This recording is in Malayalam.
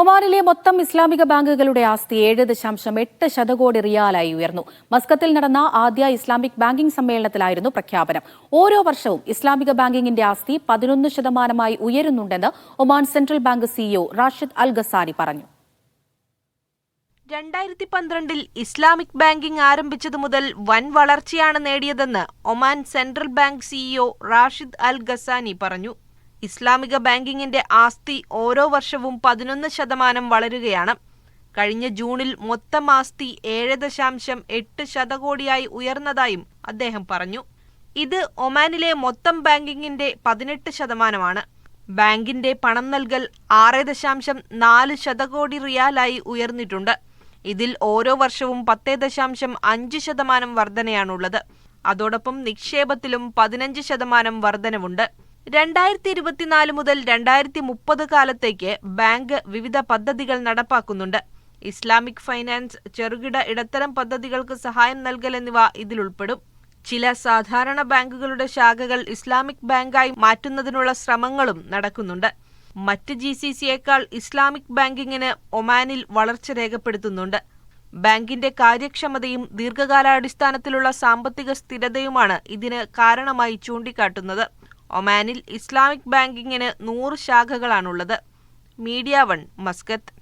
ഒമാനിലെ മൊത്തം ഇസ്ലാമിക ബാങ്കുകളുടെ ആസ്തി ഏഴ് ദശാംശം എട്ട് ശതകോടി റിയാലായി ഉയർന്നു. മസ്കത്തിൽ നടന്ന ആദ്യ ഇസ്ലാമിക് ബാങ്കിംഗ് സമ്മേളനത്തിലായിരുന്നു പ്രഖ്യാപനം. ഓരോ വർഷവും ഇസ്ലാമിക ബാങ്കിംഗിന്റെ ആസ്തി പതിനൊന്ന് ശതമാനമായി ഉയരുന്നുണ്ടെന്ന് Oman central bank CEO Rashid Al Ghazani പറഞ്ഞു. രണ്ടായിരത്തി പന്ത്രണ്ടിൽ ഇസ്ലാമിക് ബാങ്കിംഗ് ആരംഭിച്ചതു മുതൽ വൻ വളർച്ചയാണ് നേടിയതെന്ന് Oman central bank CEO Rashid Al Ghazani പറഞ്ഞു. ഇസ്ലാമിക ബാങ്കിങ്ങിന്റെ ആസ്തി ഓരോ വർഷവും പതിനൊന്ന് ശതമാനം വളരുകയാണ്. കഴിഞ്ഞ ജൂണിൽ മൊത്തം ആസ്തി ഏഴ് ദശാംശം എട്ട് ശതകോടിയായി ഉയർന്നതായും അദ്ദേഹം പറഞ്ഞു. ഇത് ഒമാനിലെ മൊത്തം ബാങ്കിങ്ങിന്റെ പതിനെട്ട് ശതമാനമാണ്. ബാങ്കിന്റെ പണം നൽകൽ ആറ് ദശാംശം നാല് ശതകോടി റിയാലായി ഉയർന്നിട്ടുണ്ട്. ഇതിൽ ഓരോ വർഷവും പത്തേ ദശാംശം അഞ്ച് ശതമാനം വർധനയാണുള്ളത്. അതോടൊപ്പം നിക്ഷേപത്തിലും പതിനഞ്ച് ശതമാനം വർധനവുണ്ട്. രണ്ടായിരത്തി ഇരുപത്തിനാല് മുതൽ രണ്ടായിരത്തി മുപ്പത് കാലത്തേക്ക് ബാങ്ക് വിവിധ പദ്ധതികൾ നടപ്പാക്കുന്നുണ്ട്. ഇസ്ലാമിക് ഫൈനാൻസ് ചെറുകിട ഇടത്തരം പദ്ധതികൾക്ക് സഹായം നൽകൽ എന്നിവ ഇതിലുൾപ്പെടും. ചില സാധാരണ ബാങ്കുകളുടെ ശാഖകൾ ഇസ്ലാമിക് ബാങ്കായി മാറ്റുന്നതിനുള്ള ശ്രമങ്ങളും നടക്കുന്നുണ്ട്. മറ്റ് ജി സി സിയേക്കാൾ ഇസ്ലാമിക് ബാങ്കിങ്ങിന് ഒമാനിൽ വളർച്ച രേഖപ്പെടുത്തുന്നുണ്ട്. ബാങ്കിന്റെ കാര്യക്ഷമതയും ദീർഘകാലാടിസ്ഥാനത്തിലുള്ള സാമ്പത്തിക സ്ഥിരതയുമാണ് ഇതിന് കാരണമായി ചൂണ്ടിക്കാട്ടുന്നത്. ഒമാനിൽ ഇസ്ലാമിക് ബാങ്കിങ്ങിന് നൂറ് ശാഖകളാണുള്ളത്. Media one Muscat.